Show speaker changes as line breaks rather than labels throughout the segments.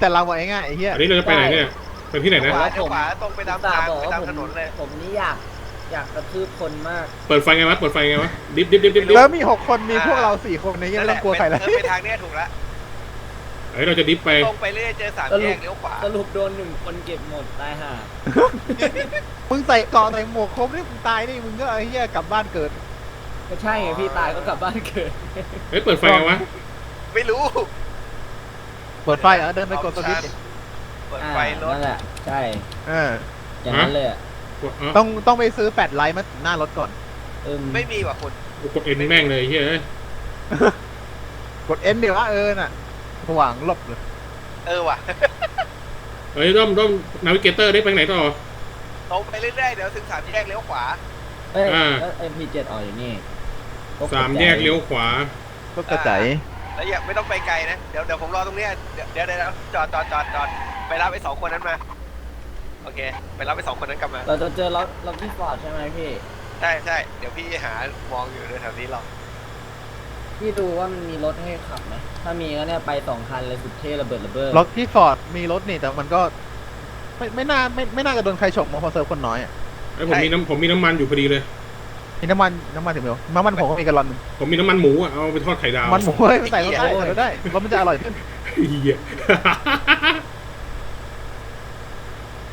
แต่เราเองอะไอ้เหี้ย
อันนี้เราจะไปไหนเนี่ยไปที่ไหนนะ
ขวาเดี๋ยวขวาตรงไปตาม
ตา
ทาง
บอก
ไป
ว่า
ตาม
ผม
ถนนเลย
ผมนี่อยากอยากกระทืบคนมาก
เปิดไฟไงวะ เปิดไฟไงวะ ดิฟดิฟดิฟดิฟดิฟ
แล้วมีหกคนมีพวกเราสี่คนในเหี้ย
นั่น
ไม่
แห
ต้อ
ละ
งกลัวใครเลย
เออไปทางเนี้ยถูกละ
เฮ้ยเราจะดิฟไป
ตรงไปเรื่อยเจอสามแยกเลี้ยวขวา
สรุปโดนหนึ่งคนเก็บหมดตายห่า
มึงใส่เกราะใส่หมวกครบนี่มึงตายนี่มึงก็ไอ้เหี้ยกลับบ้านเกิด
ก็ใช่ไงพี่ตายก็กลับบ้านเกิด
เฮ้ยเปิดไฟไงวะ
ไม่รู้
เปิดไฟเหรอเดินไปกดสวิตช์ดิ
เปิด
อ่า
ไฟรถ
นั่นแหละใช่
เออ
อย่างนั้นเลยอะ
กดอ๋อ
ต้องต้องไปซื้อแฟลชไลท์มาหน้ารถก่อน
เอม
ไม่มีว่ะคุณ
กูกดเอ็นแม่งเลยเฮ้ย
กดเอ็นเดี๋ยวว่าเออน่ะสว่างลบเลย
เออว่ะ
เฮ้ยด้อมด้อมนาวิเกเตอร์ได้ไปไหนต่อ
ตรงไปเรื่อยๆเดี๋ยวถึงสามแยกเลี้ยวขวา
เอ้ย
อ่า
แล้ว MP7 ออกอยู่นี่
สามแยกเลี้ยวขวา
ก็กระจาย
แล้วอย่าไม่ต้องไปไกลนะ เดี๋ยวเดี๋ยวผมรอตรงเนี้ยเดี๋ยวเดี๋ยวเดี๋ยวจอดจอดจอดจอดไปรับไอ้สองคนนั้นมา โอเค ไปรับไอ้สองคนนั้นกลับมา
เราจะเจอล็อกล็อกที่ฟอร์ดใช่ไหมพี่
ใช่ใช่เดี๋ยวพี่หามองอยู่แถวๆนี้หรอก
พี่ดูว่ามันมีรถให้ขับไหมถ้ามีก็เนี่ยไปสองคันเลยสุดเท่ระเบิดระเบิด
รถที่ฟอร์ดมีรถนี่แต่มันก็ ไม่ไม่น่าไม่ไม่น่าจะโดนใครฉกมาเพอเซิร์ฟคนน้อยอะ
ไอ้ยผมมีน้ำผมมีน้ำมันอยู่พอดีเลย
มีน้ำมันน้ำมันถึงเดียวน้ำมันผมก็มีกระลอนหนึ่ง
ผมมีน้ำมันหมูอะเอาไปทอดไข่ดาว
มันหมูเฮ้ยใส่รถได้ใส่รถได้รถมันจะอร่อยขึ้น
เหี้ย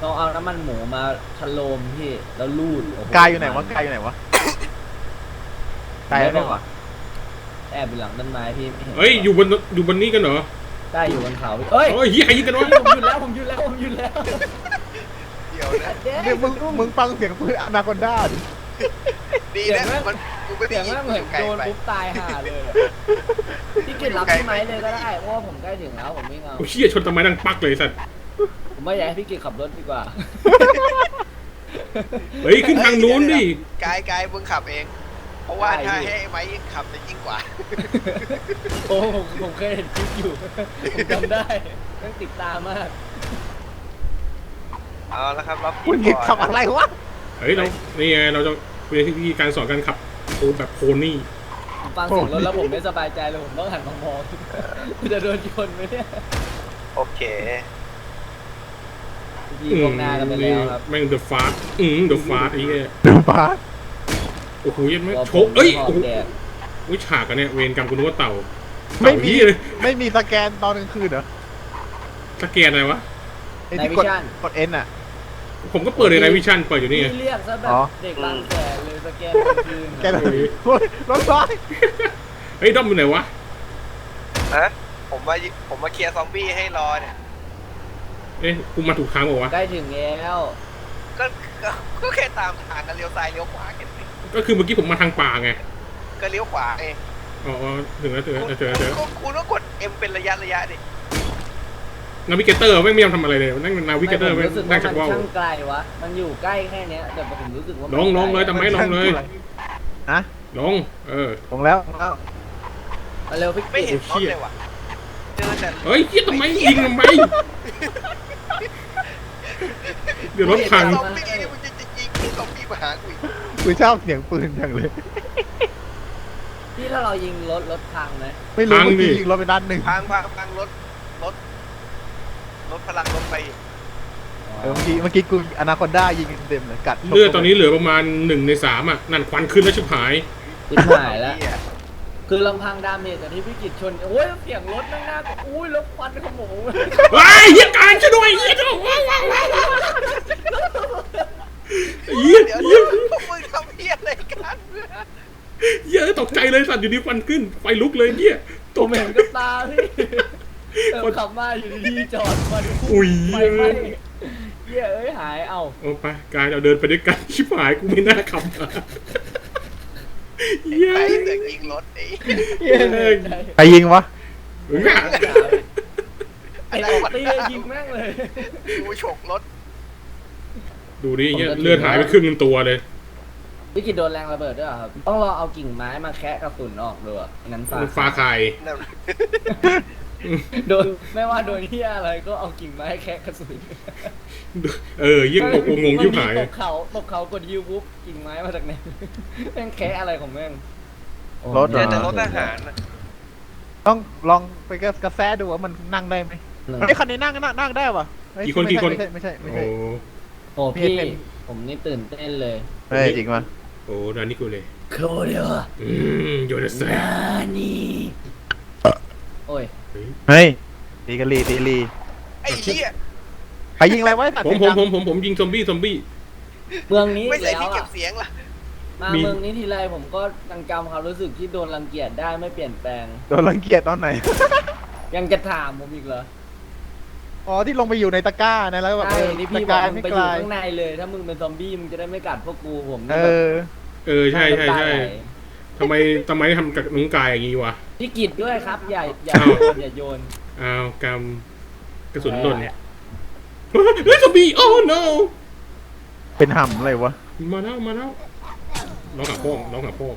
ต้องเอาน้ำมันหมูมาชะโลมพี่แล้วลูดโโกา
ยอยู่ไหนวะกายอยู่ไหนวะกายไม่วะ
แอบอยู่หลังต้นไม้พี่ไม่เห็น
เฮ้ยอยู่บนอยู่บนนี้กันเหรอ
ได้อยู่บนเขาเอ้ย
ยเฮียยิงกันวะ
ผมหยุดแล้วผมหยุดแล้วผมหยุดแล้ว
เดี๋ยวนะ
เนี่ยมึงมึงฟังเสียงปืนอนาคอนด้าดิ
ดีนะมันกูไม่
เสี
ได้
ยง
ยิน
แม่งเหมือน
ไกล
โดน
ไป
ปุ๊บตายห่าเลยอะพี่กินรับพี่ไม้เลยก็ได้เพราะว่าผมใกล้ถึงแล้วผมไม่เอา
โอ้ยเฮียชนต้นไม้ดังปักเลยสัตว์
ผมไม่อยากให้พี่กินขับรถดีกว่า
เฮ้ยขึ้นทางนู้นดิ
กายกายมึงขับเอง เพราะว่า
ได้
ถ้า
พี่
ให้ไอ้ไม้ขับจะยิ่งกว่า
โอ้ผมผมเคยเห็นคลิปอยู่ผมจำได้ต้องติดตามมาก
เอาละครับรับ
คุณกิดทำอะไรวะ
เฮ้ยเรานี่ไงเราจะเรียนที่การสอนการขับโอ้แบบโพนี่
ผมฟังเสียงรถแล้วผมไม่สบายใจเลยผมต้องหันมามองจะโดนชนไหมเนี่ย
โอเค
พี่ลงหน้ากันไปแล้วครับ
แม่งเดอะฟาสอืมเดอะฟาสไอ้เหี้ย
เดี๋ยวป้า
โอ้โหยังไม่
ตัว
โช
ผม
กเอ้ย
หอ
โอ้
บ
โห
แดด
อุ๊ยฉากกันเนี่ยเวรกรรมกูนึกว่าเต่า
ไม่มี
เต่าเหี้ยเลย
ไม่มีสแกนตอนกลางคืนเหรอ
สแกนอะไรวะ
ไอ้ที่กดกดเอ็นอะ
ผมก็เปิดในไนวิชั่นเปิดอยู่นี่ไง
พี่เรียกซะแบ
อ๋
บ
อ
เด็กบางแสนเลยสแกนกลางคืน
แกเลยโอ้ยรถร้อย
เฮ้ยด้อมอยู่ไหนวะ
ฮะผมมาผมมาเคลียร์ซอมบี้ให้รอเนี่ย
เอ๊ะกูมาถูกทางเปล่าวะ
ใกล้ถึงแล้ว
ก็ก็ก็แค่ตามทางกันเลี้ยวซ้ายเลี้ยวขวากันสิ
ก็คือเมื่อกี้ผมมาทางป่าไง
ก็เลี้ยวขวาเอง
อ๋ออ๋อถึงแล้วถึงแล้ว
คุณ
เจอแล้วเจอแล้ว
คุณคุณก็กด M เป็นระยะระยะดิ
นาวิเกเตอร์ไม่ไม่ยอมทำอะไรเลยนั่งนาวิเกเตอร์
ไม่
ไม่
ผมรู้สึก
นั่
ว่าง
ชั
มั
ก
น
ว่าว
ช่างไกลวะ มันอยู่ใกล้แค่เนี้ยแต่ผมรู้สึกว่า
ล
มัน
งลงเลย
ไก
ทำไมลงเลย
ฮะ
ลงเออ
ลงแล้วลงแล้ว
มาเร็วพี่
ไม่
กิ
เห็น
ต
รถเลยว่ะ เจอแต่
เฮ้ยเหี้ยทำไมยิงทำไมเดี๋ยวรถพัง
ซอมบี้นี่มึงจะจะยิงให้ซอมบี้มาหากูอีก
กูชอบเสียงปืนจังเลย
พี่ถ้าเรายิงรถรถพังไหม
ไม่รู้
พัง
เมื่อ
ดิ
กี้ยิงรถไปด้านหนึ่ง
พังพังพังรถรถ รถพลังรถไปอีก
เออเมื่อกี้เมื่อกี้กูอนาคอนด้ายิงเต็มเลยกัด
เลือดตอนนี้เหลือประมาณหนึ่งในสามอะ นั่นควันขึ้นแล้วชิบหาย
ติดหายแล้ว
เหี้ย
คือลำพังดาเมจแต่ที่พี่กิตชน โอ้ยเสียงรถนั่งหน้าก็อุ้ยรถควันขโมง
ว้ายเฮียการช่วยด้วยเฮียช่วยว้าวว้าวว้าวว้าวเฮีย
เดี๋ยว
เฮี
เดี๋
ย
ยวพวกมึงทำเพี้ยอะไรกัน
เฮียตกใจเลยสัตว์อยู่ดีควันขึ้นไฟลุกเลยเฮียต
ผ
ก
ม
ใจ
เห็นกับตาพี่ เออขับมาอยู่ดีๆจอดมาดู
อุ้ย
ไฟไหม้เหี้ยเอ้ยหายเอา
โอ้ไปกายเราเดินไปด้วยกันชิบหายกูไม่น่าขับมาเฮีย
ใครเสือกยิงรถไอ้
เหี้ยเลย
ใครยิงวะ
เฮ้ยน่ะ
ไอ้ปกติยิงแม่งเลย
กูฉกรถ
ดูดิเฮียเลือดหายไปครึ่งตัวเลย
พี่กิตโดนแรงระเบิดด้วยเหรอครับ ต้องรอเอากิ่งไม้มาแคะกระสุนออกด้วยไม่งั้นฟ้า
ฟ้าคาย
นั่น
โดนไม่ว่าโดนเหี้ยอะไรก็เอากิ่งไม้แคะกระสุน
เออยิ่งตกงงๆยิ่งหาย
ตกเขาตกเขากดยิวปุ๊บกิ่งไม้มาจากไหนแม่งแคะอะไรของแม่ง
รถเห
เจ
ร
อแต่รถทหารน่ะ
ต้องลองไปกระแสดูว่ามันนั่งได้ไหมไอ้ยคันนี้นั่งนั่งนั่งได้ปะเฮ้ย
กี่คน
ไม่
กี่
ใช่
คน
ไม่ใช่ไม่ใช่ไม่
โอ้
ใช่
โอ้พี่
เห็น
ผมนี่ตื่นเต้นเลย
เฮ้ยจริงปะ
โอ้นานี่กูเลย
โคเดียว
อืมโยนเซ่
นานี่โอ้ย
เฮ้ยตีกันลีตีลี
ไอ้เหี้ย
ใครยิงอะไรไว้ตัด
ผม
เสียง
ผม
ดัง
ผมผมผมยิงซอมบี้ซอมบี้
เมืองนี้
ไม่ใช่
แล้ว
ที่เก็
อะ
บเสียงล่ะ
มา
มี
เมืองนี้ทีไรผมก็ยังจำความรู้สึกที่โดนรังเกียจได้ไม่เปลี่ยนแปลง
โดนรังเกียจตอนไหน
ยังจะถามผมอีกเหรอ
อ๋อที่ลงไปอยู่ในตะกร้านะแล้วแบบ
ใช่
เออ
นี่พี่
ตะ
บ
ก
อก
ร้า
มึง
ไม่
ไป
ไก
อยู่
ล
ข้างในเลย ถ้ามึงเป็นซอมบี้มึงจะได้ไม่กัดพวกกูผม
เอ
นี่แบบ
อ
เออใช่ใช่ใช่
น้ำตาไหล
ทำไมทำไมทำกับน้องกายอย่างงี้วะ
พี่กิจด้วยครับอย่าอย่า
อ้าว
โยนอย่าโยน
อ้าวกำกระสุนหล่นเฮ้ยซอมบี้โอ้ no
เป็นห่ำอะไรวะ
มาแล้วมาแล้วน้องหาพ่องน้องหาพ่อง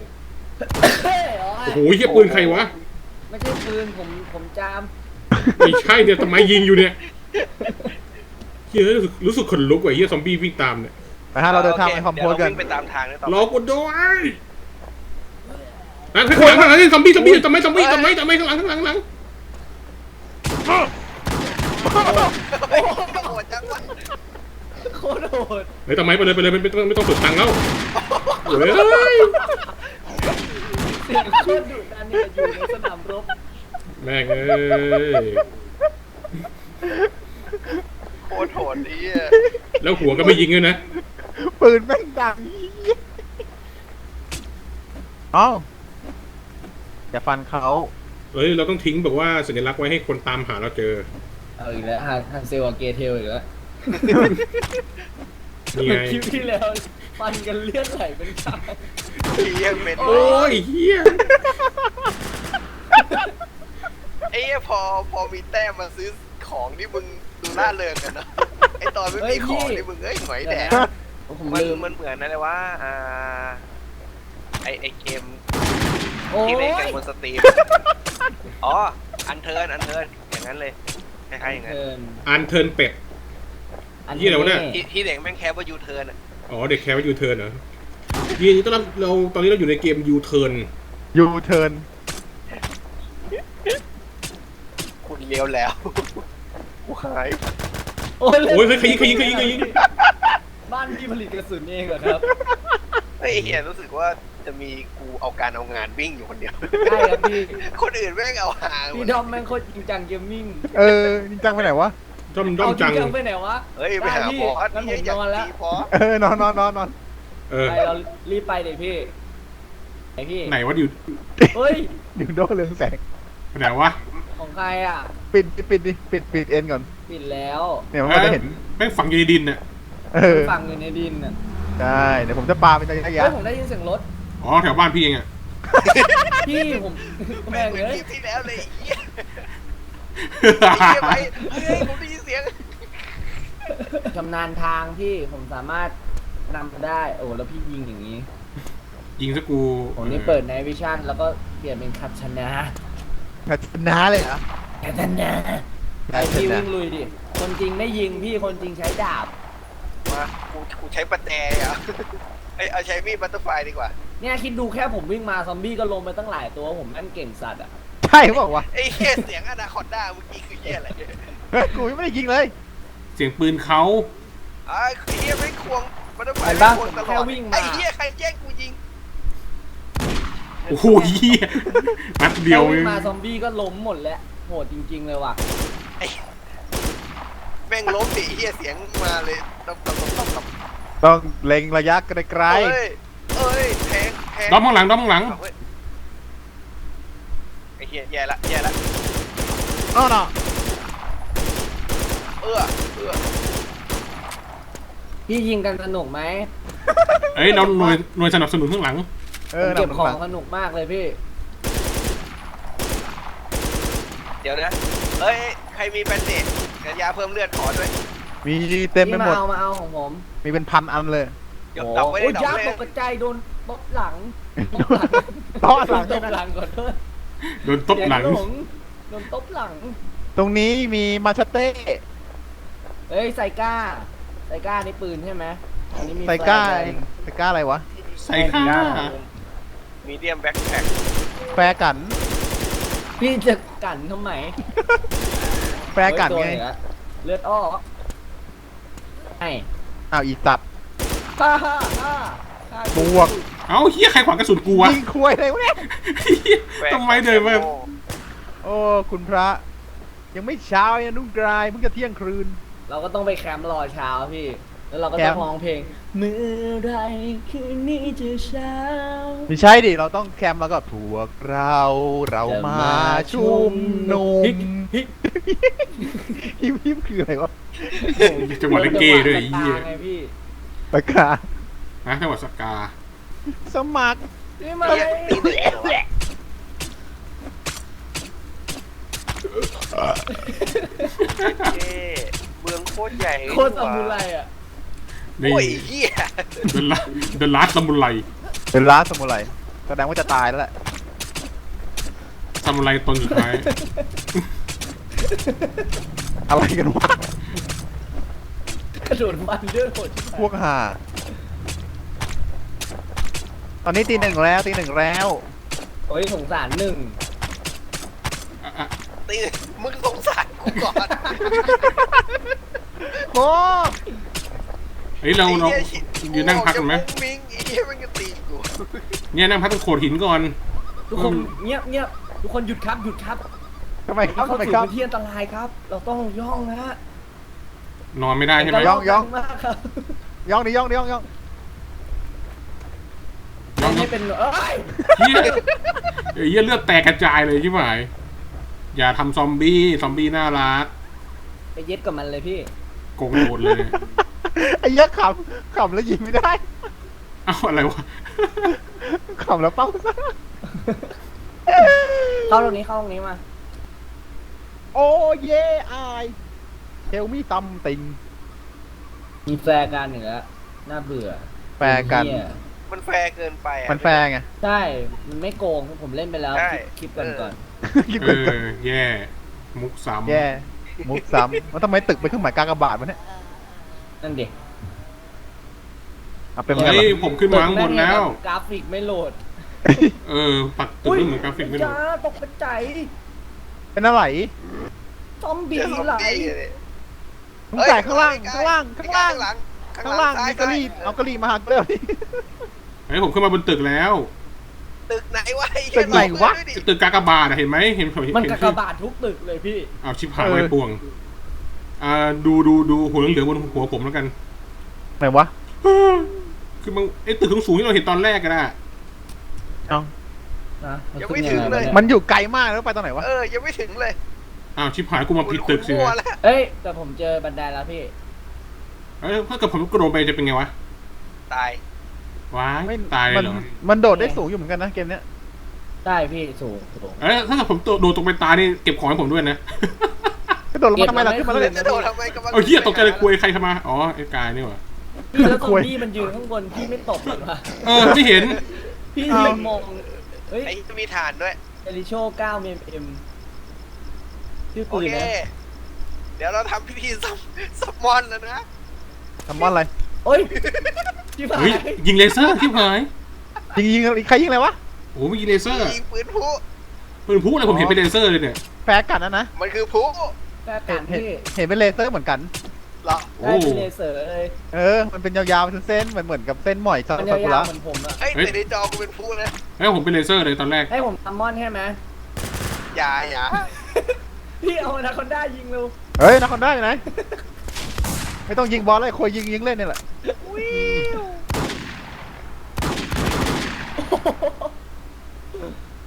เฮ้ย
โอ้โหเฮียปืนใครวะ
ไม่ใช่ปืนผมผมจาม
ไม่ใช่เนี่ยทำไมยิงอยู่เนี่ยเฮียรู้สึกรู้สึกขนลุกว่ะเฮียซอมบี้วิ่งตามเนี่ย
ไปฮะเราเดินทางไปคอมโพสกัน
เดี๋ยวเราวิ่งไปตามทางนะต่อ
รอกูด้วย นั่นข้างหลังข้างหลังนี่ซอมบี้ซอมบี้ทำไมซอมบี้ทำไมทำไมข้างหลังข้างหลังข้างหลัง
โหดจังวะ
โคตรโหด
เฮ้ยทำไมไปเลยไปเลยไม่ไม่ต้องไม่ต้องสุดตังค์แล้วเฮ้ย
เสียงโคตรดุดันเนี่ยอยู่ในสนามรบ
แม่งเอ้ย
โคตรโหดนี่
แล้วหัวก็ไม่ยิงด้วยนะ
ปืนแม่งดังเอ้า อย่าฟันเขา
เฮ้ยเราต้องทิ้งแบบว่าสัญลักษณ์ไว้ให้คนตามหาเราเจอ
เอาอีกแล้วฮันฮันเซลกับเกเทลอีกแล้ว
นี่ไง
คลิปที่แล้วฟันกันเลือดไหลเป็นทาง
เหี้ยเป็น
โอ้ยเฮีย
ไอ้เหี้ยพอพอมีแต้มมาซื้อของนี่มึงดูล่าเริงกันเนอะไอ้ตอนไม่มีของนี่มึงเอ้ยหงอยแดก
ผม
มัน
ลืม
มันเหมือนอะไรว่าอ่าไอไอเกม
โอ้
ที่เล่นกัน
ย
บนสตรีม อ๋อ อันเทิร์น อันเทิร์น อย่างนั้นเลยคล้ายๆอย่างนั้น
เทิร์น
อันเทิร์นเป็ด
อัน
เหี้ยอะไรวะเนี่ย
ที่ที่เด็กแม่งแคปว่ายูเทิร์นอะ
อ๋อเด็กแคร์ว่ายูเทิร์นเหรอยินดีต้อนรับเราตอนนี้เราอยู่ในเกมยูเทิร์น
ยูเทิร์น
คุณเลี้ยวแล้วกูหาย
โอ้ย
โอ้ยเฮ้ยใครยิงใครยิงใครยิงใครยิง
บ้านพี่ผลิตกระสุนเองเหรอครับ
ไอ้เฮียรู้สึกว่าจะมีกูเอาการเอางานวิ่งอยู่คนเดียว
ใช่ครับพี่
คนอื่นแม่งเอาหางหม
พี่
ด
ดอมแม่งโคตรจริงจังเกมมิ่ง
เออจริงจังไปไหนวะ
ด้อมด้อ
เอา
ม
จริ
จั
ง
ง
จังไปไหนวะ
เฮ้ยไปหา
ได้พี่
บอส
งั้นผม
เหี้ย
นอนแล้ว
ตีบอส
เออนอนนอนนอนนอน
เออ
ไปเรารีบไปเดี๋ยวพี่ไหนพี่
ไหนวะอยู่
เฮ้ย
ดิวโดเรืองแสง
ไหนวะ
ของใครอะ
ปิดปิดปิดดิปิดปิดเอ็นก่อน
ปิดแล้ว
เนี่ยมันก็จะเห็น
แม่งฝังอยู่ในดินน่ะ
เออ
ฟังอยู่ในดินอะ
ใช่เดี๋ยวผมจะปาเป็นระยะ
เฮ้
ยะ
ยผมได้ยินเสียงรถ
อ๋อแถวบ้านพี่เองอะ
พี่ผม
แม่
แม่
ง
ง
เหมือน
เลย
คลิปที่แล้วเลยไอ้เฮียไอ้เฮียไปเฮ้ยผมได้ยินเสียง
ชำนาญทางพี่ผมสามารถนำได้ โอ้แล้วพี่ยิงอย่างนี้
ยิงสกู
ผมนี่เปิดในวิชั่นแล้วก็เปลี่ยนเป็นคัดชนะ
แบบน้าเลยเหรอ
คัดชนะไอพี่วิ่งลุยดิ คนจริงไม่ยิงพี่คนจริงใช้ดาบ
มากูกูใช้ประแจอะเอ้ยเอาใช้มีดบัตเตอร์ไฟดีกว่า
เนี่ยคิดดูแค่ผมวิ่งมาซอมบี้ก็ลงไปตั้งหลายตัวผมแม่นเก่งสัตว์อะ
ใช่บอกว่าว
ไอ้เฮียเสียงอนาคอนด้าเมื่อกี้คือเฮียอะไระ
กูยังไม่ได้ยิงเลย
เสียงปืนเขา
ไอ้เฮียไม่ควงบัตเตอร์ไฟ
เห็นปะ
ควงตล
แค่
อด
วิ่งมา
ไอ้เฮียใครแย่งกูยิง
โอ้โหเหี้ยนัดเดียว
แค่
เอ
วิ่ง
ง
มาซอมบี้ก็ล้มหมดแล้วโหดจริง ๆเลยว่ะ
แม่งล้มดิเฮียเสียงมาเลยต้องต้องต้องต้อง
ต้องเล็งระยะไกล
เอ้ยเอ้ยแทงแทง
ด้อมข้างหลังด้อมข้างหลัง
เอาเว้ยไอ้เฮียแย่ละแย่ละ
ๆอ้าวเนาะ
เอื้อเอื้อ
พี่ยิงกันสนุกไหม
เอ้ยเราหน่วยหน่วยสนับสนุนข้างหลัง
เอ
ผม
อ
เก็บ
นำ
ของ
หลัง
สนุกมากเลยพี่
เดี๋ยวนะเอ้ยใครมีแบนเดต กันยาเพิ่มเลือดขอด้วย
มีเต็มไป
พี่
หม
มา
ด
เอามาเอาของผม
มีเป็นพันอันเลย
เดี๋ยว
โอ้
ดับไว้
โห
ได้ดับ
ยัก
ไว้
ษ์ต
ได้
กกระจายโดนตบหลัง
ตบหลัง
ตบหลังก่อนเถอะ
โดนตบหลัง
เสียงโดนตบหลัง
ตรงนี้มีมาชาเต้
เอ้ยไซก้าไซก้านี่ปืนใช่ไหมอันนี้มี
ไซก้า
แฟลช
ไซก้าอะไรวะ
ใส่ข้า
มีเดียมแบ็คแพ็ค
แฟร์กัน
พี่จะกันทำไม
แฟร์กันไง
โอ้ยตัวเหนือเลือดอ้อไอ้
อ้าวอีตัด
ฮ่าฮ่าฮ่าฮ่า
บวก
เอ้าเฮียใครขวางกระสุนกูวะ
ยิงคุยได้วะเนี่ย
เหี้ยทำไมเดินมา
โอ้คุณพระ ยังไม่เช้ายังนุ่งกลายเพิ่งจะเที่ยงคืน
เราก็ต้องไปแคมป์รอเช้าพี่ แล้วเราก็
แค
ต้อ
มป์
งร้องเพลง เมื่อไรคืนนี้จะเช้า
ไม่ใช่ดิ เราต้องแคมป์แล้วก็พวกเราเรามาชุมนุม
ฮิกฮิก
ฮิมฮิมคืออะไรวะ
จังหวะเล่นเกย์ด้วยไอ้เฮีย
ไงพี่
ปากกา
นะจังหวะสกา
สมัคร
นี่ไหม
เย้เมืองโคตรใหญ่
โคตรซามูไรอะ
นี่
โอ้ยเฮีย
เดลเดลาสมุไร
เป็นร้านสมุไรแสดงว่าจะตายแล้วแหละ
สมุไรตนสุดท้าย
อะไรกันวะ
กระโดดมันเลือดโหดชิบหาย
พวกห่าตอนนี้ตีหนึ่งแล้วตีหนึ่งแล้ว
โอ้ยสงสารหนึ่ง
อะอะ
ตีมึงสงสารกูก่อน
โอ้
เฮ้ยเราเราอยู่นั่งพักกันไหม
งมิงไอ้เหี้ยมันก็ตีกู
เนี่ยนั่งพักตรงโขดหินก่อน
ทุกคนเงียบเงียบทุกคนหยุดครับหยุดครับ
ทำไมครับ
เข้า
ทำไม
สู่
ครับ
พื้นที่อันตรายครับ เราต้องย่องนะฮะ
นอนไม่ได้ใช่ไหม
ย่องย่อง
มากครับ
ย่องดิย่องดิย่องย่อง
ย่อง
ไม่เป็นเอ้ย
เฮียเฮ้ยเหี้ยเลือดแตกกระจายเลยใช่ไหมอย่าทำซอมบี้ ซอมบี้น่ารัก
ไปเย็ดกับมันเลยพี่
โกงโดดเลย
ไอ้เหี้ยขำขำแล้วยิงไม่ได้
เอ้าอะไรวะ
ขำแล้วเป้าซะ
เข้าตรงนี้เข้าตรงนี้มา
โอ้เย่ไอเทลมี่ซัมติง
มีแฟร์กันเหนือน่าเบื่อ
แฟร์กัน
เหี้ย
มันแฟร์เกินไปอะ
มันแฟร์ไง
ใช่ มันไม่โกงผมเล่นไปแล้ว
ใช่
คลิปกันก่อน
คิด
เอ
เป็น
อแย่ มุกซ้ำ
แย่ มุกซ้ำมันทำไมตึกเป็นเครื่องหมายกากบาทวะเนี่ย
นั่นดิ
เอาเป็นเหมือนกัน
เฮ้
เห
ย
รอ
ผมขึ้นมาข้างบนแล้ว
กราฟิกไม่โหลด
เออ ปักตึกไม่เหมือนกราฟิกไม่รู้
จ้าตกเป็นใจ
เป็นอะไร
ซอมบี้
เจอซอม
ไหล
บี้เลย
มึงจ่ายข้างล่างข้างล่างข้างล่าง
ข้าง
ข้างล่าง
ซ้ย
มีกะหรี่
ซ้ย
เอากะหรี่มาหักเร็วดิ
เฮ้ยผมขึ้นมาบนตึกแล้ว
ตึกไหนวะอ้เย
ตึกไหนวะ
บอกเลยด้วยดิ
ตึกกากบาทอะเห็นไหมเห็นเห็น
มัน
เห็น
กากบาททุกตึกเลยพี่
เอาชิบหายไว้ป่วง อ่าดูดูดูหัวเหลืองๆบนหัวผมแล้วกัน
ไหนวะ
คือมันไอ้ตึกสูงๆที่เราเห็นตอนแรกกันอะ
เอา
นะ
ยังไม่ถึงเลย
มันอยู่ไกลมากแล้วไปตรงไหนวะ
เออ ยังไม่ถึงเลย
อ้าวชิบหายกูมาผิดตึกสิ
มั่วแล้ว
เอ้ย แต่ผมเจอบันไดแล้วพี่
เอ้ยถ้าเกิดผมกระโดดไปจะเป็นไงวะ
ตาย
ว้าย
ไม่
ตายเล
มั
ย
น
เหรอ
มันโดดได้สูงอยู่เหมือนกันนะเกมเนี้ย
ได้พี่สูงสูง
เอ้ยถ้าเกิดผมโดดตรงไปตายนี่เก็บของให้ผมด้วยนะ
ก ระโดดลงมาทำไมล่ะ
เก็
ขึ้
บ
น
มา
มา
ไม่
แล้ว
คื
เนี่ย
จะโดดทำไมกำลัง
เอาเฮียตกใจเลยคุยใครทำมาอ๋อไอ้กายนี่หว่า
พี่แล้วซอ
คุ
ม
ย
บี้มันยืนข้างบนพี่ไม่ตบมันวะ
เออไม่เห็น
พี่
เอา
ยืนมองเฮ้ย
ไอ้จะมีฐานด้วย
เอลิโช9 mm ชื่อ
โอ
ปืน
เค
นะ
เดี๋ยวเราทำพิธีซัมซัมมอนแล้วนะ
ทำมอนอะไร
โอ้ยชิบหา
เฮ้ย
ย
ยิงเลเซอร์ที่หาย
ยิงยิงใครยิงอะไรวะ
โอ้ไม่ยิงเลเซอร์
ยิงปืนพลุ
ปืนพุ่อะไรผมเห็นเป็นเลเซอร์เลยเนี่ย
แฟร์กันนะนะ
มันคือพลุ
แฟร์
เห็
กันน
เห็น
พี่
เห็นเป็นเลเซอร์เหมือนกัน
เหรอ
โอ้
ได้เป็นเลเซอร์เลย
เออ มันเป็นยาวๆเป็นเส้นๆเหมือนเหมือนกับเส้นหมอยซา
มัน
ซากุ
ยา
ระ
วๆเหมือนผมอะ
เฮ้ยแต่ในจอกูเป็นพลุนะ
เฮ้ยผมเป็นเลเซอร์เลยตอนแรก
ให้ผมทำมอนใช่ไหม
อย่าอย่า
พี่เอาอนาคอนด้ายิงเร็ว
เฮ้ยนักคอนได้อยู่ไหน ไม่ต้องยิงบอลเลยคอยยิงยิงเล่นนี่แหละ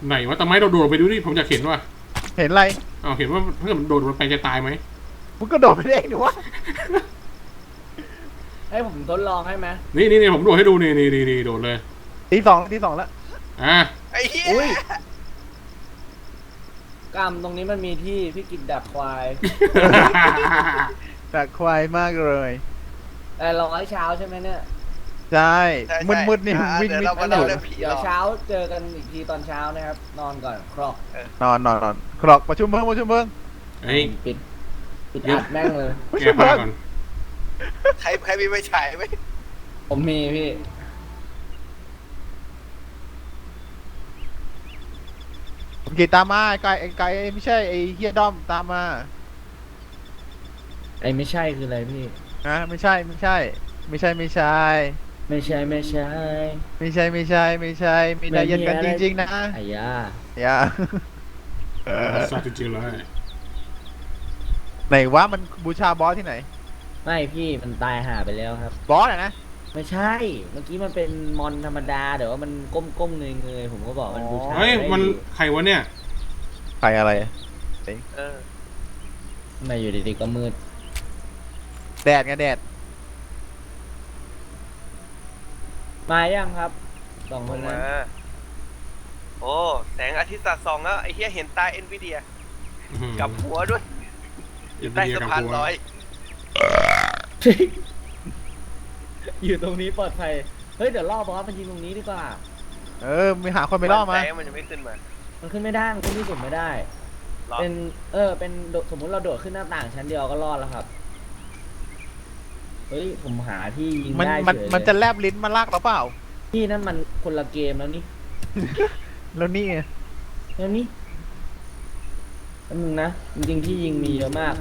ไหนวะทำไมเราโดดไปดูดิผมอยากเห็นว่า
เห็นอะไร
อ้าวเห็นว่าถ้าเกิดมันโดดลงไปจะตายไหม
มึงก็โดดไปเองดิวะ
ให้ผมทดลองให้ไหม
นี่นี่นี่ผมโดดให้ดูนี่นี่นี่นี่โดดเลย
ตีสองตีสองแล้ว
อะ
ไอ้เหี้ย
อุ้ยกรรมตรงนี้มันมีที่พี่กินดักควาย
แต่ควายมากเลย
แต่ร้อยเช้าใช่ไหมเนี่ย
ใช่
ใช่ใช่
มืดมืดๆนี่
อ่า
วิ่ง
เดี๋ยว
วิ่ง
เรามา
ไม่ห
เล่า
ยุด
เรื่องผี
เดี๋
ห
ย
ร
ว
อ
เช้าเจอกันอีกทีตอนเช้านะครับ นอนก่อนครอก
นอนนอนนอนครอกประชุมเพิ่งประชุมเพิ่ง
เฮ้ย
ปิดปิดอัดแม่งเลย
ประ
แก้
ชุม
ผ้า
เพิ่ง
ก่อน
ใครใครมีไฟฉายไหม
ผมมีพี่
กีตามมาไอ้ไก่ไอ้ไก่ไม่ใช่ไอ้เฮียด้อมตามมา
ไอ้ไม่ใช่คืออะไรพี่
นะไม่ใช่ไม่ใช่ ไม่ใช่ไม่ใช่
ไม่ใช่ไม่ใช่
ไม่ใช่ไม่ใช่ไม่ใช่ไม่ได้ยันกันจริง ๆ นะ
ไอ้ยา
อย่า
ซาจริงๆเลย
ไหนวะมันบูชาบอสที่ไหน
ไม่พี่มันตายหาไปแล้วครับ
บอสอะนะ
ไม่ใช่ เมื่อกี้มันเป็นมอนธรรมดาแต่ว่ามันก้มๆเงยๆผมก็บอกมันบูชา
เฮ้ย
ได้
มัน
อยู่
ใครวะเนี่ย
ใครอะไร
เออ
ทำไมาอยู่ดีๆก็มืด
แดดไงแดด
มายังครับสองคนนั้น
มาโอ้ แสงอาทิตย์สาดส่องแล้วไอ้เหี้ยเห็นใต้เอ็นวีเดียกับหัวด้วยอยู่ใต้สะพานลอย
อยู่ตรงนี้ปลอดภัย เฮ้ย เดี๋ยวล่อบอสมันยิงตรงนี้ดีกว่า
เออมีหาคนไปล่อมา
แต่มันยังไม่ขึ้นมา
มันขึ้นไม่ได้มันขึ้นที่สุดไม่ได้
หรอ
เป็น เออ เป็นโดดสมมุติเราโดดขึ้นหน้าต่างชั้นเดียวก็รอดแล้วครับเฮ้ยผมหาที่ยิง
มัน
ได้
มัน
เฉย
มันจะ
เลย
แลบลิ้นมาลากเราเปล่า
พี่นั่นมันคนละเกมแล้วนี่
แล้วนี่ไง
แล้วนี่แป๊บนึงนะจริงๆที่ยิงมีเยอะมาก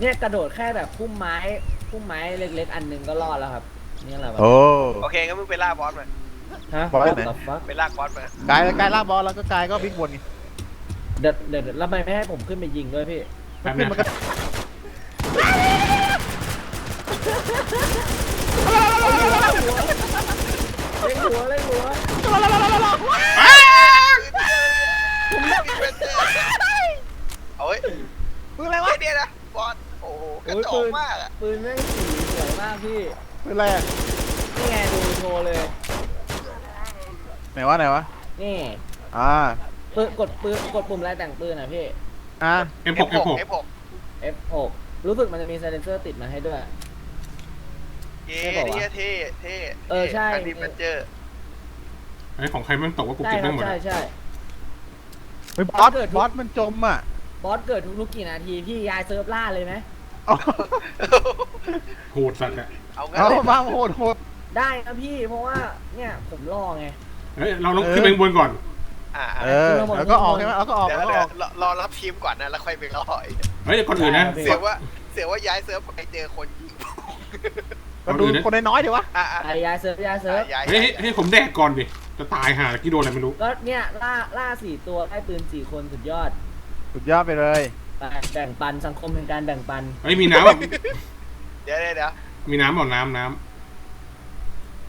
เนี่ยกระโดดแค่แบบพุ่มไม้พุ่มไม้เล็กๆ อันหนึงก็รอดแล้วครับนี่อะไรวะ
โอ้
โอเคงั้นมึงไปล่าบอสมา
ฮะ
บอสไหน
ต่อฟัก
ไปลากบอสมา
กายกายล่าบอสแล้วก็กายก็บิ๊กบนไง
เดี๋ยวเดี๋ยวเดี๋ยวแล้วทำไมไม่ให้ผมขึ้นไปยิงด้วยพี่
แป๊บ
ขึ้น
นะ
มันก็
เล่นหัวเล่นหัว
เอาเว้ย
ปืนอะไร
ไอ้
วะ
เนี่ยนะบอสโอ้โหกระจอกมากอะ
ปืนแม่งสีสวยมากพี่
ปืนอะไรอะ
นี่ไงดูโชว์เลย
ไหนวะไหนวะ
นี่
อ่า
ปืนกดปืนกดปุ่มอะไรแต่งปืนอะพี่
อ่า
M6 M6
F6
F6 รู้สึกมันจะมีไซเลนเซอร์ติดมาให้ด้วย
เย้
ไม่บอกวะ
เนี่ยเท่เท่
เออใช่
คันดีมันเจอร์
ไอ้ของใครมันตกว่ากู
ใช่
เก็บ
ครั
ได้
บ
หมด
ใช่
อะ
ใช่
เฮ้ยบอส
เกิด
บอสมันจมอะ
บอสเกิดทุกๆกี่นาทีพี่ย้ายเซิร์ฟล่าเลยไหม
เอา
โหดสัตว์อะ
เอางั้น
เอา
เลย
มาโหดโหด
ได้นะพี่เพราะว่าเนี่ยผมรอไง
เฮ้ยเราต้องขึ้นไปข้างบนก่อน
อ่า
เออแล้วก็ออกใช่ไหมแล้วก็ออก
เดี๋ยว
แล้วก็
เดี๋
อ
ยว
อก
รอรอรับทีมก่อนนะแล้วค่อยไปล่ออีก
เฮ้ยก่อนอื่นนะ
ได้
เสียว่าเสียว่าย้ายเซิร์ฟไปเจอคนยิง
ก็ดูคนน้อยๆดีวะ
อะอะ
ไอ้ย้ายเซิร์ฟย้ายเซิร์ฟ
ย้าย
เฮ้ยให้ให้ผมแดกก่อนดิ จะตายห่ากี่โดนอะไรไม่รู้
ก็เนี่ยล่าล่าสี่ตัวได้ปืนสี่คนสุดยอด
สุดยอดไปเลย
ไปแบ่งปันสังคมแห่งการแบ่งปัน
เฮ้ยมีน้ำอะ
เดี๋ยวเดี๋ยวเดี๋ยว
มีน้ำเอาน้ำน้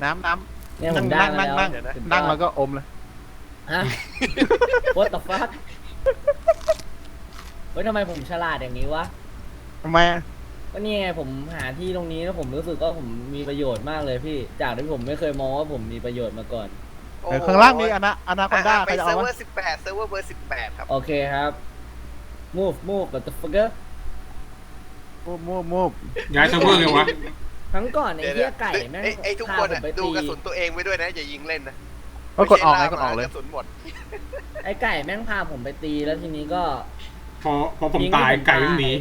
น้ำน้
เนี่ยำผมได้
นั่ง
มา
นั่ง
แล้ว
นั่ง
สุดยอด
นั่งแล้วก็อมเลย
ฮะ What the fuck เฮ้ยทำไมผมฉลาดอย่างนี้วะ
ทำไมอะ
ก็นี่ไงผมหาที่ตรงนี้แล้วผมรู้สึกว่าผมมีประโยชน์มากเลยพี่ จากที่ผมไม่เคยมองว่าผมมีประโยชน์มาก่อน
โอ้
เอ
โห
อข้างล่างมีอนาอนาคอนด้า
อะ
ใคร
ไป
จะ
เซิ
เอา
ร์ฟเวอ
วะ
ร์สิบแปดเซิร์ฟเวอร์เบอร์สิบแปดครับ
โอเคครับ move move what the fucker
มูฟมูฟมูฟำ
ย้ายเซิร์ฟเวอร์เลยวะ
ครั้งก่อนไอ้
เดี๋ยว
เหี้ยไก่แม่ง
ไอ้ไอ้ทุก
พา
คน
ผม
อะ
ไป
ดู
ตี
กระสุนตัวเองไว้ด้วยนะ อย่ายิงเล่นนะ
ก็กดออกไง
ม่
กดออกเลย
กระสุนหมด
ไอ้ไก่แม่งพาผมไปตีแล้วทีนี้ก็
พอพอผมตายไก่วิ่งหนี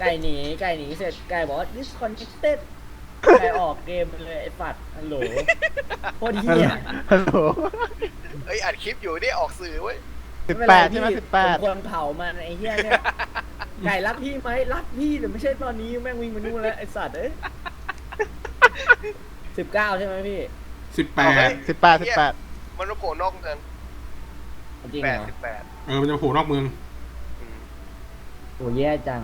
ไก่หนีไก่หนีเสร็จไก่บอกว่า disconnected ไก่ออกเกมไปเลยไอ้ปัดฮัลโหลโคตรเหี้ย
ฮัลโหล
เอ้ยอัดคลิปอยู่นี่ออกสื่อเว้ย
สิบ
ไม่
แป
เป็
ด
น
ใช่ไหม
ไรพี่
สิบแปด
ผมควรเผามันไอ้เหี้ยเนี่ยไก่รักพี่ไหมรักพี่แต่ไม่ใช่ตอนนี้แม่งวิ่งไปนู่นแล้วไอ้สัตว์เอ้ยสิบเก้าใช่ไหมพี่
สิบแป
เอาไว้
ด
สิบแปดสิบแปด
มันมาโผล่นอกเมือง
จริง
แป
เหร
ด
อ
สิบแปด
เออมันจะโผล่นอกเมือง
อืม
โอ้แย่จัง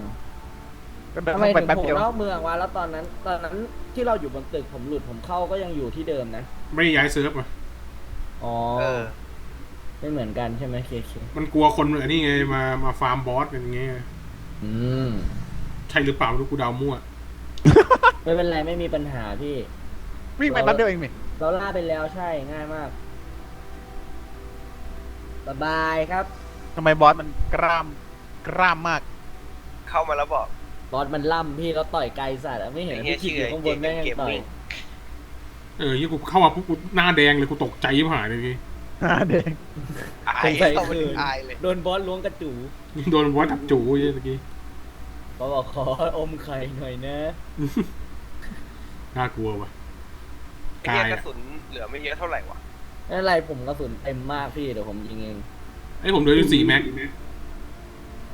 ก็เดิน
ทำไม
ไป
ถึง
แป๊บ
ผม
เดียวน
อกเมืองวะแล้วตอนนั้น ตอนนั้นที่เราอยู่บนตึกผมหลุดผมเข้าก็ยังอยู่ที่เดิมนะ
ไม่ได้ย้ายเซิร์ฟอะ
อ๋อ
เออ
ไม่เหมือนกันใช่ไหมเคเค
มันกลัวคนอันนี้ไงมามาฟาร์มบอสกันอย่างเงี้ย
อืม
ใช่หรือเปล่าไม่รู้กูเดามั่ว
ไม่เป็นไรไม่มีปัญหาพี่
วิ่งไปแป๊บเดียวเองนี่
เราล่าไปแล้วใช่ง่ายมากสบายครับ
ทำไมบอสมันกล้ามกล้ามมาก
เข้ามาแล้วบอก
บอสมันล่ำพี่เราต่อยไกลสัตว์อะไม่เห็น
ไอ้เหี้
พี่
ย
คิดอยู่ข้างบน
ชื่อ
แม่งยัง
เกม
ต่อย
มิ่ง
เออยี่กูเข้ามาปุ๊บกูหน้าแดงเลยกูตกใจยิบหายเลยพี่
หาเด็ก
อา
ส
ย
งสัย
เข้ามา
คื
ถึ
น
งอายเลย
โดนบอสล้วงกระจู
โดนบอสดับจูเมื่อกี้
เขาบอกขออมไข่หน่อยนะ
น่ากลัวว่ะ
ไอ้เหี้ย
ตาย
ก
อะ
ระสุนเหลือไม่เยอะเท่าไหร่วะ
ไม่เป็นไรผมกระสุนเต็มมากพี่เดี๋ยวผมยิงเอง
ไอ้ยผมเดินอยู่สี่แม็ก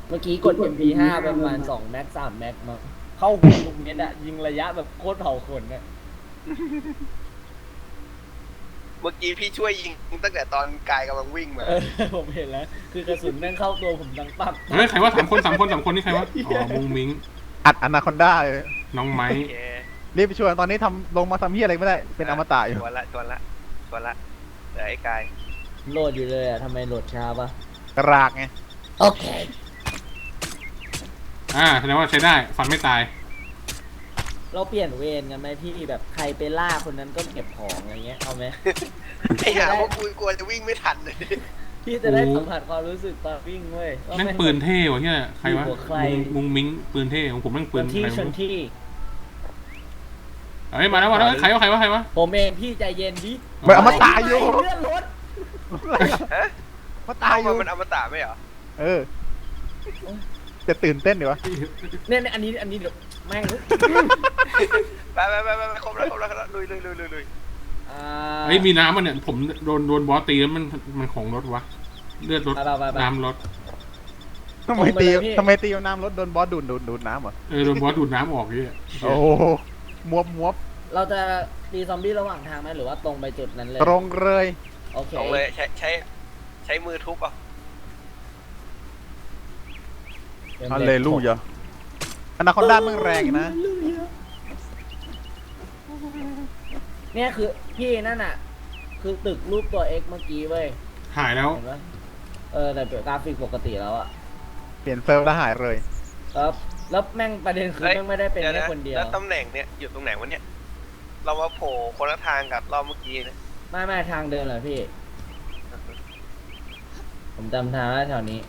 เมื่อกี้กด MP5 ประมาณ2แม็ก3แม็กมาเข้าหัวลุงเม็ดอะยิงระยะแบบโคตรเผาขนอะ
เมื่อกี้พี่ช่วยยิงตั้งแต่ตอนกายกำลังวิ่งมา
เออผมเห็นแล้ว คือกระสุนแม่งเข้าตัวผมดังปั๊บ
เฮ้ยใครว่าสามคนสามคนสามคนนี่ใครวะอ๋อมุงมิง
อัดอนาคอนด้าเลย
น้องไม้
โอเค
รีบไปช่วยตอนนี้ทำลงมาทำเฮียอะไรไม่ได้ เป็นอมตะอยู่
ชวนละชวนละชวนละเดี๋ยวไอ้กาย
โหลดอยู่เลยอะทำไมโหลดช้าปะ
กระรากไง
โอเค
อ่าแสดงว่าใช้ได้ฟันไม่ตาย
เราเปลี่ยนเวรกันไหมพี่แบบใครไปล่าคนนั้นก็เก็บของอะไรเงี้ยเอาไหม
ไอ้ห่าพวกกูกลัวจะวิ่งไม่ทันเลย
พี่จะได้
โอ้
สัมผัสความรู้สึกตอนวิ่งเว้ยว่า
แม่ง
แม่ง
ปืนเท่วะเฮียใครวะ
หัวใคร
มุงมุงมิงปืนเท่ของผมแม่งปื
ช
น
นที่
ใคร
ช
วะ
นที่
เฮ้ยมาแล้วมาแล้วเฮ้ยใครวะใครวะใครวะ
ผมเองพี่ใจเย็นดิ
ไม่อมตะอยู่
เลื่อนรถ
ฮะ
มาตายอยู่
มันอมตะไม่เหรอ
เออ จะตื่นเต้นดีวะ
เนี่ยเนี่ยอันนี้อันนี้เดี๋ยวแม่ง
ไปไปไปไปไปครบแล้วครบแล้วครบแล้วลุยลุยลุยลุยลุย
อ่า
เฮ้ยมีน้ำมันเนี่ยผมโดนโดนบอสตีแล้วมันมันของรถวะเลือดรถ
ไปไปไปไป
น้ำรถ
ทำไมตี
ลงไปเลยพี่
ทำไมตีเอาน้ำรถโดนบอสดูดดูดดูดน้ำเหรอ
เออโดนบอสดูดน้ำออกเฮีย
โอ้โหมวบมวบ
เราจะตีซอมบี้ระหว่างทางไหมหรือว่าตรงไปจุดนั้นเลย
ตรงเลย
โอเค
ตรงเลยใช้ใช้ใช้มือทุบอะ
อันเลยลูกยะอนาคอนด้ามึงแรงนะ
เนี่ยคือพี่นั่นอะ คือตึกรูปตัว X เมื่อกี้เว้ย
หายแล้ว
เห็นปะเออแต่กราฟิกปกติแล้วอะ
เปลี่ยนเซิร์ฟแล้วหายเลย
แล้วแล้วแม่งประเด็นคือ
ฮ้ย
แม่งไม่ได้เป็น
ดี๋
แค่
นะ
คนเดียว
แล้วตำแหน่งเนี้ยอยู่ตรงไหนวะเนี่ย เรามาโผล่คนละทางกับรอบเมื่อกี้นะ
ไม่ไม่ทางเดินเหรอพี่ ผมจำทางได้แถวนี้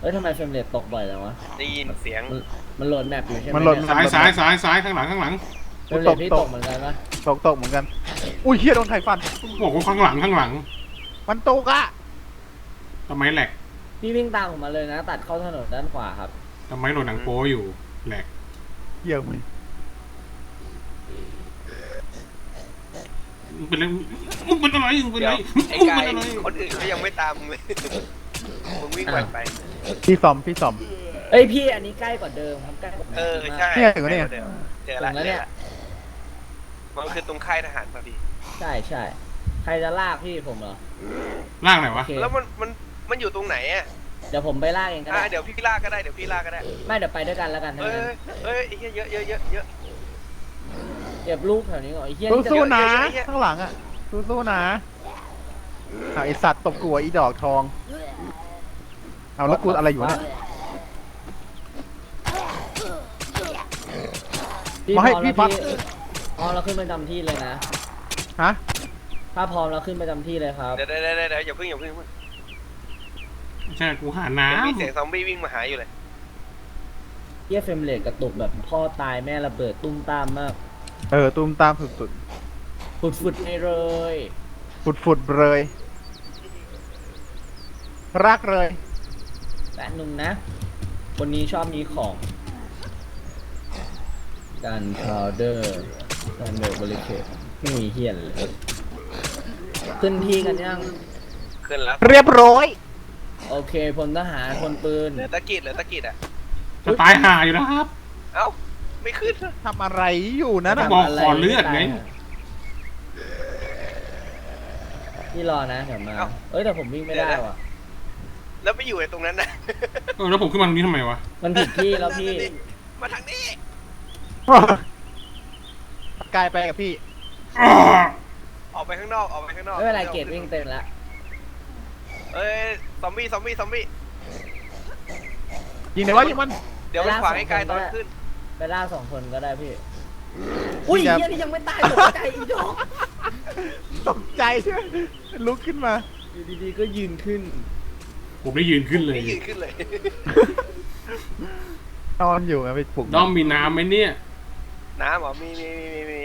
เอ้ยทำไมเฟรมเรทตกบ่อยจังวะ
ได้ยินเสียง
มันมันโหลดแมปอยู่ใช่ไหม
มันโหลด
เย
ซ้ายซ้ายซ้ายซ้ายข้างหลังข้างหลัง
เฟรมเรทพี่
ต
ต
ก
กเหมือนกันปะ
ตกตกเหมือนกัน อุ้ยเฮียโดนไข่ฟัน
บอกว่าข้างหลังข้างหลัง
มันตกอะ
ทำไมแหลก
พี่วิ่งตามผมมาเลยนะ ตัดเข้าถนนด้านขวาครับ
ทำไมโหลดหนังโป๊อยู่แหลก
เหี้ยมึง
มึงเป็นอะไรมึงเป็นอะไรมึงเป็น
เดี๋
อะ
ยว
ไร
ไอ้
มึง
กา
เป็
ย
นอะไร
คนอื่นเขายังไม่ตามมึงเลยมึงวิ่งไปไป
พี่ซอมพี่ซอม
เอ้ยพี่อันนี้ใกล้กว่าเดิมครับใกล้กว่า
เออ
มาก
ใช่
เนี่ยถึงแล้วเนี่ย
เจอ
ถึ
ละ
งแล้วเนี่ย
มันคือตรงค่ายทหารพอดี
ใช่ใช่ใครจะลากพี่ผมเหรอ
ล่างไหน
โอ
วะ
เค
แล้วมันมันมันอยู่ตรงไหนอะ
เดี๋ยวผมไปลากเองก็
อะ
ได้
เดี๋ยวพี่ลากก็ได้เดี๋ยวพี่ลากก็ได้
ไม่เดี๋ยวไปด้วยกันแล้วกันทั้ง
เอ้ย
นั้น
เอ้ยไอ้เหี้ยเยอะเยอะเยอะเยอะ
เก็บลูกแถวนี้ก่อนไอ้เหี้ย
สู้
นี่จะ
สู้ๆนะ
เยอะๆๆ
ข้างหลังอะสู้สู้ๆนะเอาไอสัตว์ตบกัวอีดอกทอง เอาแล้วกูอะไรอยู่เนี่ย
พี่
มาให้
พร้อม
พี่
แล้ว
ปั๊บ
พี่พร้อมแล้วขึ้นประจำที่เลยนะ
ฮะ
ถ้าพร้อมแล้วขึ้นประจำที่เลยครับ
เดี๋ยวเดี๋ยวเดี๋ยวเดี๋ยวอย่าเพิ่งอย่าเพิ่งอย่าเพิ่ง
ใช่กูหา
ยัง
น้ำ
มีเสียงซอมบี้วิ่งมาหาอยู่เลย
เหี้ยเฟรมเรทกระตุกแบบพ่อตายแม่ระเบิดตุ้มตามมาก
เออตุ้มตามสุด
ฝุดๆไปเลย
ๆฟุดฟุดๆเลยรักเลย
แต่หนึ่งนะ คนนี้ชอบมีของกันพาวเดอร์กันเดอร์บริเคทไม่มีเฮียนเลย ขึ้นที่กันยัง
ขึ้นแล้ว
เรียบร้อย
โอเคพลทหารพลปืน
เหลือตะกิดเหลือตะกิดอะ
จะตายหาอยู่แล้วครับ
เอ้า ไม่ขึ้น
ทำอะไรอยู่นั่น
ต้
น่ะ
งบอกขอเลือดไง
พี่รอนะเดี๋ยวมา เอ้ยแต่ผมวิ่งไม่ได้ว่ะ
แล้วไปอยู่ในตรงนั้นนะ
เออแล้วผมขึ้นมาตรงนี้ทำไมวะ
มันผิดที่แล้วพี่
มาทางนี้
กลายไปกับพี่
ออกไปข้างนอกออกไปข้างนอก
ไม่เป็นไรเกตวิ่งเต็มแล้ว
เอ้ยซอมบี้ซอมบี้ซอมบี้
ยิงไหนวะยิงมัน
เดี๋ยวมันขวางให้กายตอนขึ้น
ไปล่าสองคนก็ได้พี่ อุ้ย
อย่า
เฮียนี่ยังไม่ตายตกใจอีดอก
ตกใจใช่ไหมลุกขึ้นมา
อยู่ดีๆก็ยืนขึ้น
ผมได้ยืนขึ้นเลย
นี่ยืนขึ้นเลย
นอนอยู่ไงไปปลุก
ด้อมมีน้ำไหมเนี่ย
น้ำเหรอมีมีมีมีมี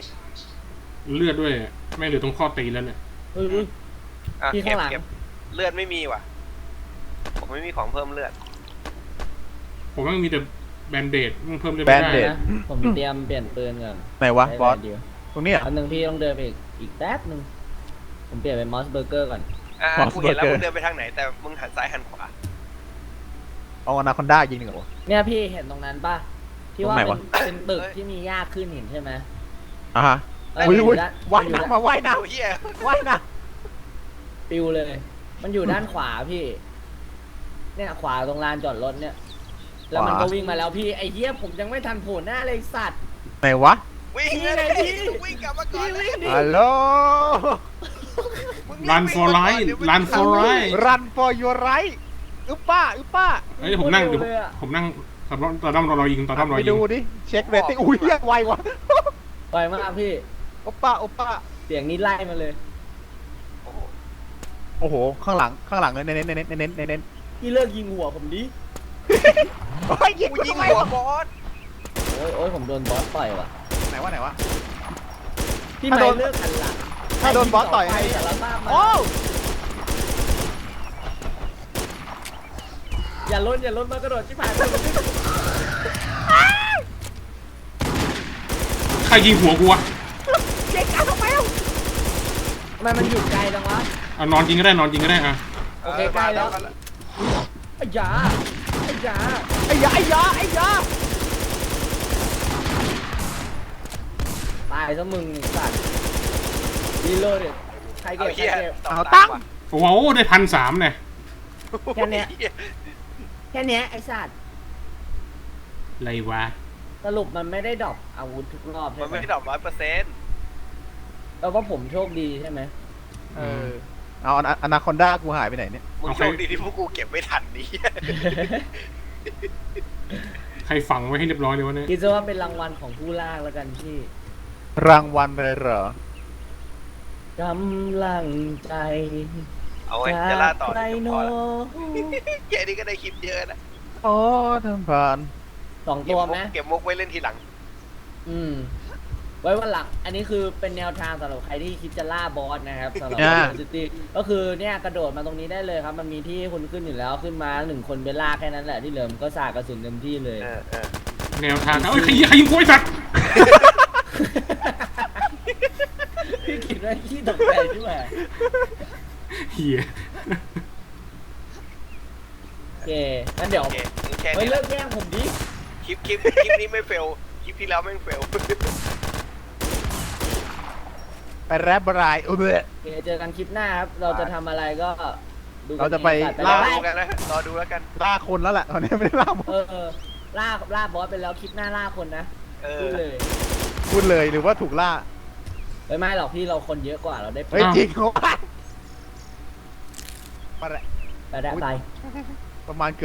เลือดด้วยไม่งเหลือตรงข้อตีนแล้วเนี่ย
เฮ้ยเฮ้ย
อะ
พี่
เก็
ข้า
บ
งหลัง
เก็บเลือดไม่มีว่ะ ผมไม่มีของเพิ่มเลือด
ผมว่ามันมีแต่แบนเดดมันเพิ่มเลือด
แบ
ไม่
น
ได้
เดด
นะผมเตรียมเปลี่ยนปืนก่อน
ไหนวะ
ได้
บอส
ได้เดียว
ตรงเนี้ย
อันหนึ่งพี่ต้องเดินไปอีกอีกแป๊บหนึ่งผมเปลี่ยนเป็นมอสเบอร์เกอร์ก่อน
อะ
Boss
กูเห็นแล้ว
Burger
มึงเดินไปทางไหนแต่มึงหันซ้ายหันขวา
เอาอนาคอนด้ายิงหนึ่งเหรอ
เนี่ยพี่เห็นตรงนั้นป่ะ ที่ว่า
ตรงไหน
เป็
วะ
นเป็นตึกที่มีหญ้าขึ้นเห็นใช่ไหม
อะฮะ
เอ้ย
อุ้ย
มัน
อุ้ย
ด้าน
ว่าย
มันอยู่
น้ำมาว่ายน้
โอ้เฮียำ
ว่ายน้
ปิวเลย มันอยู่ด้านขวาพี่ เนี่ยขวาตรงลานจอดรถเนี่ย แล้วมันก็วิ่งมาแล้วพี่ไอ้เหี้ยผมยังไม่ทันโผล่หน้าเลยไอ้สัตว์ำ
ไหนวะ
วิ่ง
นี่
เลย
ไงพี่
วิ่งกลับมาก่อน
พี่วิ่งดิ
ฮัลโหล
มึง
รัน for life
เดี๋ยวมัน
run for life
Run for your right อึปป้าอึปป้า
เอ้ยผมนั่ง
โคตร
เดี๋ยว
เร็วเลยอะ
ผมนั่งตอนตอนด้อมรอรอยิงตอนด้อมรอ
ไป
ยิง
ดูดิ เช็คเรตติ้งอุ้ยเรียกไววะ
ไปมากพี่
โอปป้าโอปป้า
เสียงนี้ไล่มาเลย
โอ้โห ข้างหลัง ข้างหลังเน้นเน้นเน้นเน้นเน้นเน้นเน้น
พี่เลิกยิงหัวผมดิ
โอ้ยยิง
กูยิง
ทำไม
หัว
วะ
บอส
โอ้ยโอ้ยผมโดนบอสต่อยว่ะ
ไหนวะไหนวะ
พี่
ถ้า
ไม่
โดน
เลิกหันหลัง
ถ้าโดนบอสต่อย
ไป
ให้
สารภาพมา
โอ้
อย่าล้นอย่าล้นมากระโดดที่ผ่าน
ใครยิงหัวกูอะ
เจ๊กาทำไมอะ
ทำไมมันอยู่ไกลจังวะ
อะนอนยิงก็ได้นอนยิงก็ได้อะ
โอเคใกล้แล้ว
มา
ไอ้ยาไอ้ยา
ไอ้ยาไอ้ยาไอ้ยา
ตายซะมึงไอ้สัตว์ รีโหลดดิใคร
เอา
เก็บใคร
เฮีย
เก็บ
เอาตั้ง
โอ้โหได้พันสามเนี่ย
แค่เนี้ย
หี้
แค่เนี้ยไอ้สัตว์
อะไรวะ
สรุปมันไม่ได้ดรอปอาวุธทุกรอบ
มั
ใช่
น
ไหม
ไม่ได้ดอกร้อยเปอร์เซ็นต์
แปลว่าผมโชคดีใช่ไหม
เออ เอาอนาคอนด้ากูหายไปไหนเนี่ย
มึงโชคดีที่พวกกูเก็บไม่ทันนี่
ใครฝังไว้ให้เรียบร้อยเลยวะเนี่ย
คิดซะว่าเป็นรางวัลของผู้ล่าแล้วกันพี่
รางวัลอะไรเหรอ
กำลังใจ
เอาไว้จะล่าต่อ
ใคร
เดี๋ยว
โน
พอละแค่นี้ก็ได้คลิปเยอะนะ
โอ้ทำผ่าน
สอง
เก็
ตั
บ
ว
มุ
ไหม
กเก็บมุกไว้เล่นทีหลัง
อืม ไว้วันหลัง อันนี้คือเป็นแนวทางสำหรับใครที่คิดจะล่าบอสนะครับสำหรับ
อ่า
ซิตี้ก็คือเนี่ยกระโดดมาตรงนี้ได้เลยครับ มันมีที่ให้คุณขึ้นอยู่แล้วขึ้นมาหนึ่งคนไปล่าแค่นั้นแหละที่เหลือมันก็สาดกระสุนเต็มที่เลย
เออเออ
แนวทางเอ้ยใครยิงใครยิงกูไอ้สัตว์
พี่คิ ดว่าขี้ตกใจใช่ไหม
เฮีย
โอเคงั้นเดี๋ยว
โอเคงั้นแค่
เฮ้ย
นี้
เลิกแย่งผมดิ
คลิปคลิปคลิปนี้ไม่เฟลคลิปที่แล้วแม่งเฟล
ไปแรปบรายเออ
โอเคเจอกันคลิปหน้าครับ เราจะทำอะไรก็ดูกัน
เราจะไป
เอง
รอ
ไป
ดูกันนะรอดูแล้วกัน
ล่าคนแล้วแหละตอนนี้ไม่ได้ล่าหมด
เออเออล่าล่าบอสไปแล้วคลิปหน้าล่าคนนะ
เอ
พู
อ
ดเลย
พูดเลยหรือว่าถูกล่า
ไม่ไม่หรอกพี่เราคนเยอะกว่าเราได้
เฮ้ยจริงเขาไป
ไปได้ไป
ประมาณเกือบ